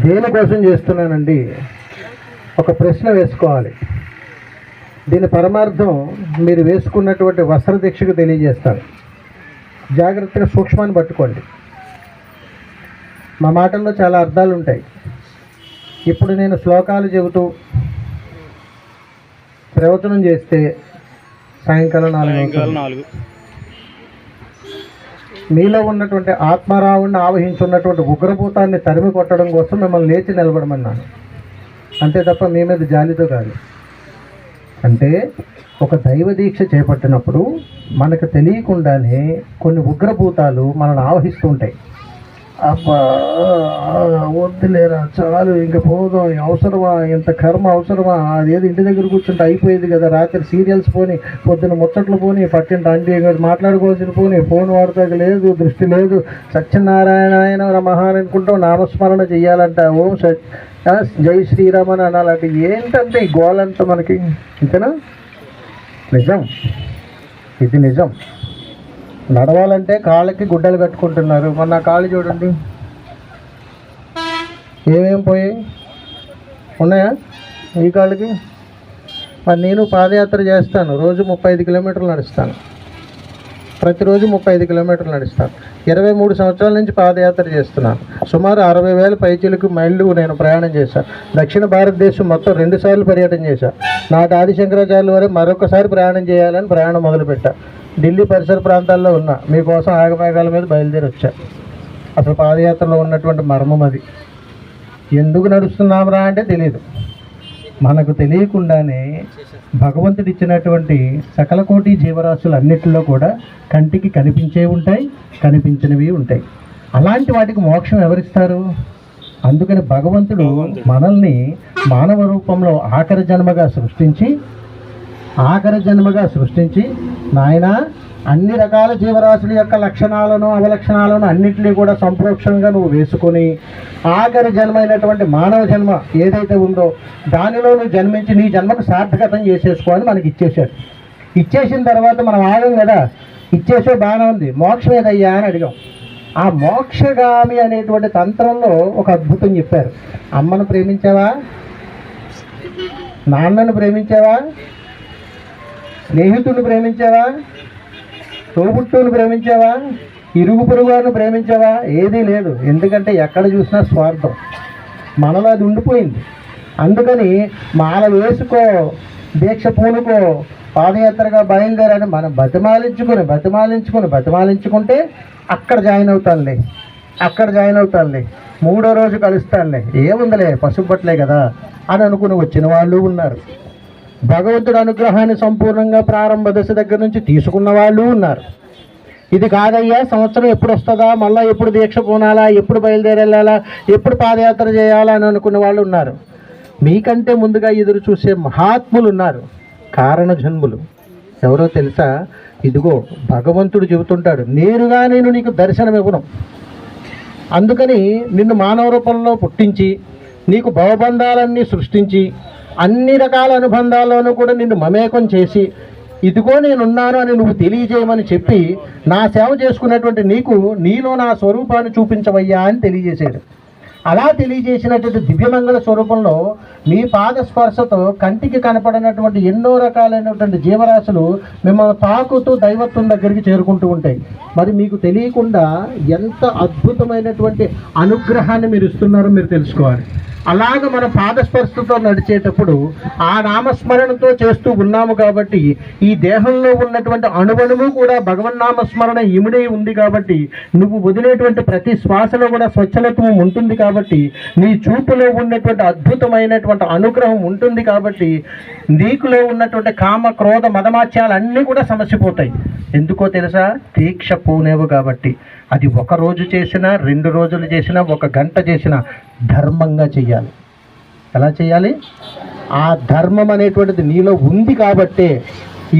దేనికోసం చేస్తున్నానండి? ఒక ప్రశ్న వేసుకోవాలి. దీని పరమార్థం మీరు వేసుకున్నటువంటి వస్త్ర దీక్షకు తెలియజేస్తాను. జాగ్రత్తగా సూక్ష్మాన్ని పట్టుకోండి. మా మాటల్లో చాలా అర్థాలు ఉంటాయి. ఇప్పుడు నేను శ్లోకాలు చెబుతూ ప్రవచనం చేస్తే సాయంకాలం నాలుగు నాలుగు. మీలో ఉన్నటువంటి ఆత్మరావుణ్ణి ఆవహించున్నటువంటి ఉగ్రభూతాన్ని తరిమి కొట్టడం కోసం మిమ్మల్ని లేచి నిలబడమన్నాను. అంతే తప్ప మీ మీద జాలితో కాదు. అంటే ఒక దైవ దీక్ష చేపట్టినప్పుడు మనకు తెలియకుండానే కొన్ని ఉగ్రభూతాలు మనల్ని ఆవహిస్తూ ఉంటాయి. అబ్బా వద్దులేరా చాలు ఇంక పోదాం అవసరమా ఇంత కర్మ అవసరమా? అదేదో ఇంటి దగ్గర కూర్చుంటే అయిపోయేది కదా రాత్రి సీరియల్స్ పోని పొద్దున ముచ్చట్లు పోని పట్టింటి ఆంటీ మాట్లాడుకోవాల్సిన పోని ఫోన్ వాడతాక లేదు దృష్టి లేదు. సత్యనారాయణ ఆయన మహాన్ అనుకుంటాం నామస్మరణ చెయ్యాలంట ఓం సత్ జై శ్రీరామ్ అని అనాలంటే. ఏంటంటే ఈ గోలంతా మనకి? ఇంతేనా? నిజం. ఇది నిజం. నడవాలంటే కాళ్ళకి గుడ్డలు కట్టుకుంటున్నారు. మొన్న నా కాళ్ళు చూడండి. ఏమేం పోయి ఉన్నాయా ఈ కాళ్ళకి? మరి నేను పాదయాత్ర చేస్తాను. రోజు ముప్పై ఐదు కిలోమీటర్లు నడుస్తాను. ప్రతిరోజు ముప్పై ఐదు కిలోమీటర్లు నడుస్తాను ఇరవై మూడు సంవత్సరాల నుంచి పాదయాత్ర చేస్తున్నాను సుమారు అరవై వేల పైచీలకు మైళ్ళు నేను ప్రయాణం చేశాను. దక్షిణ భారతదేశం మొత్తం రెండు సార్లు పర్యటన చేశాను. నాటి ఆదిశంకరాచార్యుల వరకు మరొకసారి ప్రయాణం చేయాలని ప్రయాణం మొదలుపెట్టా. ఢిల్లీ పరిసర ప్రాంతాల్లో ఉన్నా. మీకోసం ఆగమేఘాల మీద బయలుదేరి వచ్చా. అసలు పాదయాత్రలో ఉన్నటువంటి మర్మం అది. ఎందుకు నడుస్తున్నాంరా అంటే తెలియదు మనకు తెలియకుండానే భగవంతుడు ఇచ్చినటువంటి సకల కోటి జీవరాశులు అన్నిటిలో కూడా కంటికి కనిపించే ఉంటాయి కనిపించినవి ఉంటాయి. అలాంటి వాటికి మోక్షం ఎవరిస్తారు? అందుకని భగవంతుడు. మనల్ని మానవ రూపంలో ఆఖరి జన్మగా సృష్టించి ఆఖరి జన్మగా సృష్టించి నాయన అన్ని రకాల జీవరాశుల యొక్క లక్షణాలను అవలక్షణాలను అన్నింటినీ కూడా సంప్రోక్షంగా నువ్వు వేసుకొని ఆఖరి జన్మైనటువంటి మానవ జన్మ ఏదైతే ఉందో దానిలో నువ్వు జన్మించి నీ జన్మకు సార్థకతం చేసేసుకోని మనకి ఇచ్చేశాడు. ఇచ్చేసిన తర్వాత మనం ఆగం కదా? ఇచ్చేసే బాగానే ఉంది. మోక్షం ఏదయ్యా అని అడిగాం. ఆ మోక్షగామి అనేటువంటి తంత్రంలో ఒక అద్భుతం చెప్పారు. అమ్మను ప్రేమించావా? నాన్నను ప్రేమించావా? స్నేహితుడిని ప్రేమించావా? తోబుట్టుని ప్రేమించావా? ఇరుగు పొరుగును ప్రేమించావా? ఏదీ లేదు. ఎందుకంటే ఎక్కడ చూసినా స్వార్థం. మనలో అది ఉండిపోయింది. అందుకని మాల వేసుకో దీక్ష పూనుకో పాదయాత్రగా బయలుదేరని మనం బతిమాలించుకుని బతిమాలించుకుని బతిమాలించుకుంటే అక్కడ జాయిన్ అవుతానులే. అక్కడ జాయిన్ అవుతానులే. మూడో రోజు కలుస్తానులే. ఏముందిలే పసుపు పట్టలే కదా అని అనుకుని వచ్చిన వాళ్ళు ఉన్నారు. భగవంతుడు అనుగ్రహాన్ని సంపూర్ణంగా ప్రారంభ దశ దగ్గర నుంచి తీసుకున్న వాళ్ళు ఉన్నారు. ఇది కాదయ్యా సంవత్సరం ఎప్పుడు వస్తుందా మళ్ళీ ఎప్పుడు దీక్ష పోనాలా ఎప్పుడు బయలుదేరెళ్ళాలా ఎప్పుడు పాదయాత్ర చేయాలా అని అనుకున్న వాళ్ళు ఉన్నారు. మీకంటే ముందుగా ఎదురు చూసే మహాత్ములు ఉన్నారు. కారణ జన్ములు ఎవరో తెలుసా? ఇదిగో భగవంతుడు చెబుతుంటాడు నేరుగా నేను నీకు దర్శనం ఇవ్వను. అందుకని నిన్ను మానవ రూపంలో పుట్టించి నీకు భవబంధాలన్నీ సృష్టించి అన్ని రకాల అనుబంధాల్లోనూ కూడా నిన్ను మమేకం చేసి ఇదిగో నేనున్నాను అని నువ్వు తెలియజేయమని చెప్పి నా సేవ చేసుకున్నటువంటి నీకు నీలో నా స్వరూపాన్ని చూపించవయ్యా అని తెలియజేశాడు. అలా తెలియజేసినటువంటి దివ్యమంగళ స్వరూపంలో మీ పాద స్పర్శతో కంటికి కనపడినటువంటి ఎన్నో రకాలైనటువంటి జీవరాశులు మిమ్మల్ని తాకుతూ దైవత్వం దగ్గరికి చేరుకుంటూ ఉంటాయి. మరి మీకు తెలియకుండా ఎంత అద్భుతమైనటువంటి అనుగ్రహాన్ని మీరు ఇస్తున్నారో మీరు తెలుసుకోవాలి. అలాగ మన పాదస్పర్శతో నడిచేటప్పుడు ఆ నామస్మరణతో చేస్తూ ఉన్నాము కాబట్టి ఈ దేహంలో ఉన్నటువంటి అణువణువు కూడా భగవన్నామస్మరణ ఇమిడే ఉంది కాబట్టి నువ్వు వదిలేటువంటి ప్రతి శ్వాసలో కూడా స్వచ్ఛలత్వం ఉంటుంది కాబట్టి నీ చూపులో ఉన్నటువంటి అద్భుతమైనటువంటి అనుగ్రహం ఉంటుంది కాబట్టి నీకులో ఉన్నటువంటి కామ క్రోధ మదమాత్యాలు అన్నీ కూడా సమసిపోతాయి. ఎందుకో తెలుసా? దీక్ష పోనేవు కాబట్టి. అది ఒక రోజు చేసినా రెండు రోజులు చేసినా ఒక గంట చేసినా ధర్మంగా చెయ్యాలి. ఎలా చేయాలి ఆ ధర్మం అనేటువంటిది నీలో ఉంది కాబట్టే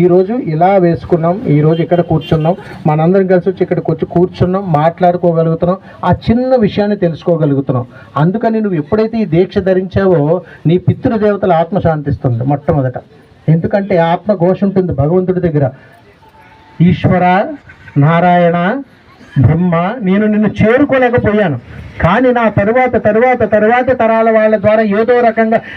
ఈరోజు ఇలా వేసుకున్నాం ఈరోజు ఇక్కడ కూర్చున్నాం మనందరం కలిసి వచ్చి ఇక్కడికి వచ్చి కూర్చున్నాం మాట్లాడుకోగలుగుతున్నాం ఆ చిన్న విషయాన్ని తెలుసుకోగలుగుతున్నాం. అందుకని నువ్వు ఎప్పుడైతే ఈ దీక్ష ధరించావో నీ పితృదేవతల ఆత్మ శాంతిస్తుంది మొట్టమొదట. ఎందుకంటే ఆత్మ ఘోష ఉంటుంది భగవంతుడి దగ్గర. ఈశ్వర నారాయణ బ్రహ్మ నేను నిన్ను చేరుకోలేకపోయాను. కానీ నా తరువాత తరువాత తరువాత తరాల వాళ్ళ ద్వారా ఏదో రకంగా